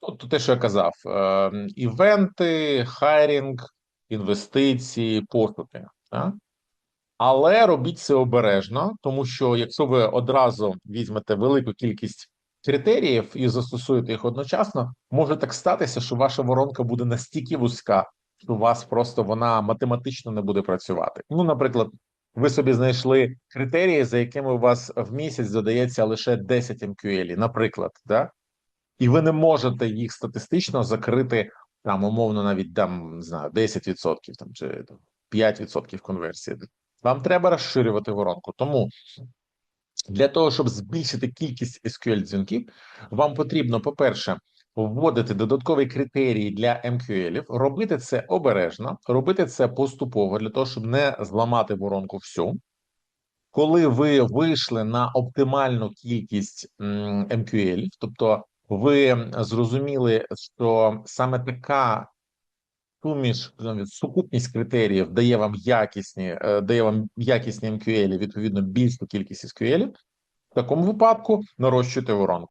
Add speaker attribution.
Speaker 1: Тобто те, що я казав: е, івенти, хайрінг, інвестиції, поступи. Так? Але робіть це обережно, тому що якщо ви одразу візьмете велику кількість критеріїв і застосуєте їх одночасно, може так статися, що ваша воронка буде настільки вузька, що у вас просто вона математично не буде працювати. Ну, наприклад, ви собі знайшли критерії, за якими у вас в місяць додається лише 10 MQL, наприклад, да? І ви не можете їх статистично закрити там умовно навіть там знаю 10% там чи там, 5% конверсії. Вам треба розширювати воронку. Тому для того, щоб збільшити кількість SQL дзвінків, вам потрібно, по-перше, вводити додаткові критерії для MQL, робити це обережно, робити це поступово для того, щоб не зламати воронку всю. Коли ви вийшли на оптимальну кількість MQL, тобто ви зрозуміли, що саме така суміш навіть сукупність критеріїв дає вам якісні, е, дає вам якісні MQL, відповідно більшу кількість SQL, в такому випадку нарощуйте воронку.